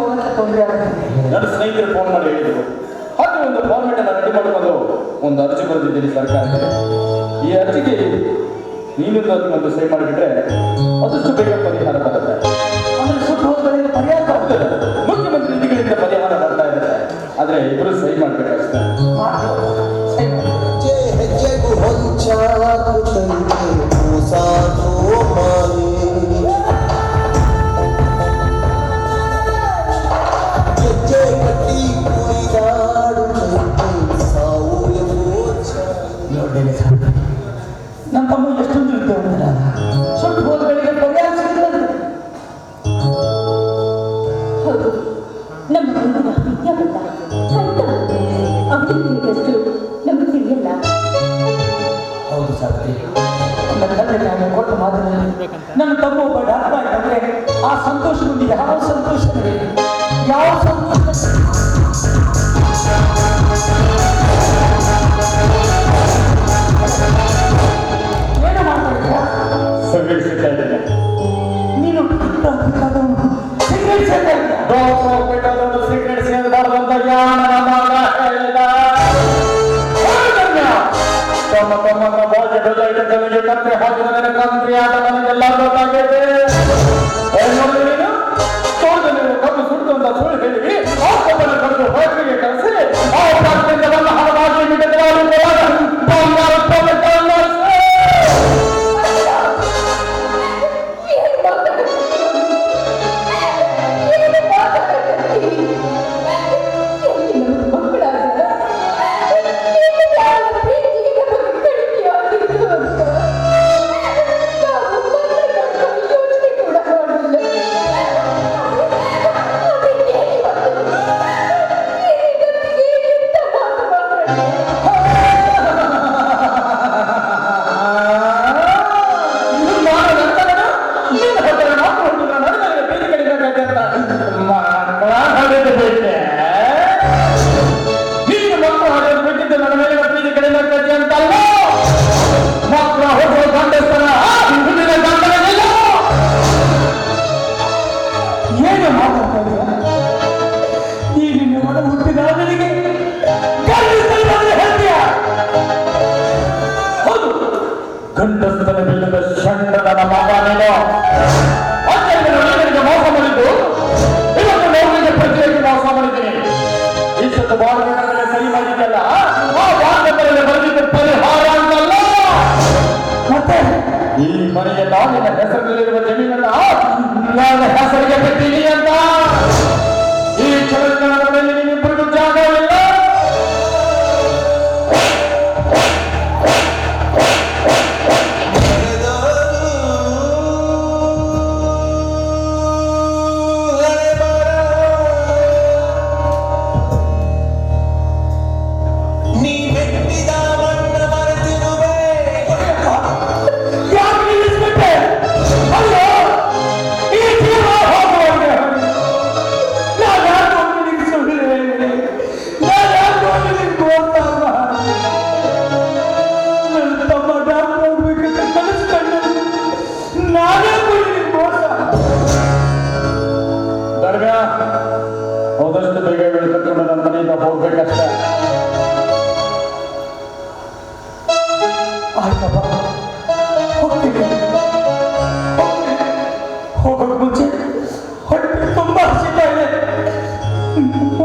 ಹೋಗಕ್ಕೆ ತೊಂದರೆ ಆಗುತ್ತೆ ನನ್ನ ಸ್ನೇಹಿತರು ಫೋನ್ ಮಾಡಿ ಹಾಗೆ ಒಂದು ರೆಡಿ ಮಾಡಿಕೊಂಡು ಒಂದು ಅರ್ಜಿ ಬರೆದಿದ್ದೀನಿ ಸರ್ಕಾರಕ್ಕೆ ಈ ಅರ್ಜಿಗೆ ನೀನು ಸೇವ್ ಮಾಡಿಬಿಟ್ರೆ ಅದಷ್ಟು ಬೇಗ ಪರಿಹಾರ ತಮ್ಮ ಎಷ್ಟೊಂದು ಇದ್ದವನಿಲ್ಲ ಸುಟ್ಟು ಹೋದ್ಗಳಿಗೆ ಪರಿಹಾರ ಸಿಗ್ತದೆ. ಹೌದು. ನಮ್ಮ ಮುಂದಿನ ವಿದ್ಯಾವಂತ ಕಂಡ ಅವನಿಗಿಂತಷ್ಟು ನಮಗೆ ತಿಳಿಯಲ್ಲ. ಹೌದು ಸಾಧ್ಯ ತಂದೆ ಕೊಟ್ಟ ಮಾತಿನಲ್ಲಿ ನನ್ನ ತಮ್ಮ ಒಬ್ಬ ಡಾಕ್ಟರ್ ಆಗಿದ್ರೆ ಆ ಸಂತೋಷದಿಂದ ಯಾವ ಸಂತೋಷ ಯಾವ ಸಂತೋಷ ಸಿಗರೇಟ್ ಸೇರ್ತಾ ಇದ್ಯಾ? ಡಾಕ್ಟರ್ ಹೋಗ್ಬೇಕಾದವರು ಸಿಗರೇಟ್ ಸೇರಬಾರ್ದು ಅಂತ ಯಾವನ ಮಗ ಹೇಳಿದ ಹೌದಣ್ಣ. ತಮ್ಮ ತಮ್ಮನ್ನ ಬಾಜಿ ಬೆದರಿಕೆಗಳಿಗೆ ಕತ್ತೆ ಹಾಕಿದ ನನಗೆ ಕಂತ್ರಿ ಆಟ ನನಗೆಲ್ಲ ಗೊತ್ತಾಗಿದೆ ಈ ಒಡ ಹುಟ್ಟಿದ ನನಗೆ ಹೌದು. ಗಂಡಸ್ತನ ಬಿಲ್ಲದ ಷಂಡನ ಮಗ ನೀನು. ಅತ್ಯಂತ ನೀನಿಗೆ ಮೋಸ ಮಾಡಿದ್ದು. ಇವತ್ತು ನೋವಿಗೆ ಪ್ರತಿಯಾಗಿ ಮೋಸ ಮಾಡಿದ್ದೀನಿ. ಇಷ್ಟೊತ್ತು ಬಾಳ್ವೆಗಳಲ್ಲಿ ಸಹಿ ಮಾಡಿದ್ದಲ್ಲ ಆ ಪರಿಹಾರ ಅಂತಲ್ಲ. ಮತ್ತೆ ಈ ಮನೆಯ ನಾವಿನ ಹೆಸರಿನಲ್ಲಿರುವ ಜಮೀನನ್ನ ನನ್ನ ಹೆಸರಿಗೆ ಬಿಟ್ಟಿನಿ ಅಂತ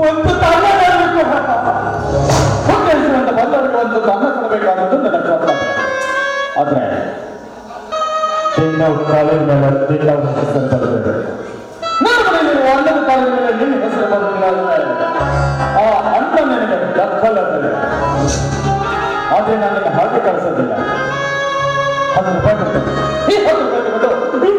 ಒಂದು ತಾನ ಹೆಸರಿಂದ ಬಂದವರಿಗೆ ಒಂದು ಅನ್ನ ಕೊಡಬೇಕಾದದ್ದು ನನ್ನ ಕರ್ತವ್ಯ ಆದ್ರೆ ನಾವು ಕಾಲಿನ ಮೇಲೆ ತಿನ್ನೋ ಹೆಸರು ಮನೆಯಲ್ಲಿ ಅನ್ನದ ಕಾಲಿನ ಹೆಸರು ಬರಲಿಲ್ಲ ಆ ಅಂತ ನನಗೆ ಆದರೆ ಆದ್ರೆ ನನಗೆ ಹಾಗೆ ಕಳಿಸೋದಿಲ್ಲ. ಹತ್ತು ರೂಪಾಯಿ ಈ ಹತ್ತು ರೂಪಾಯಿ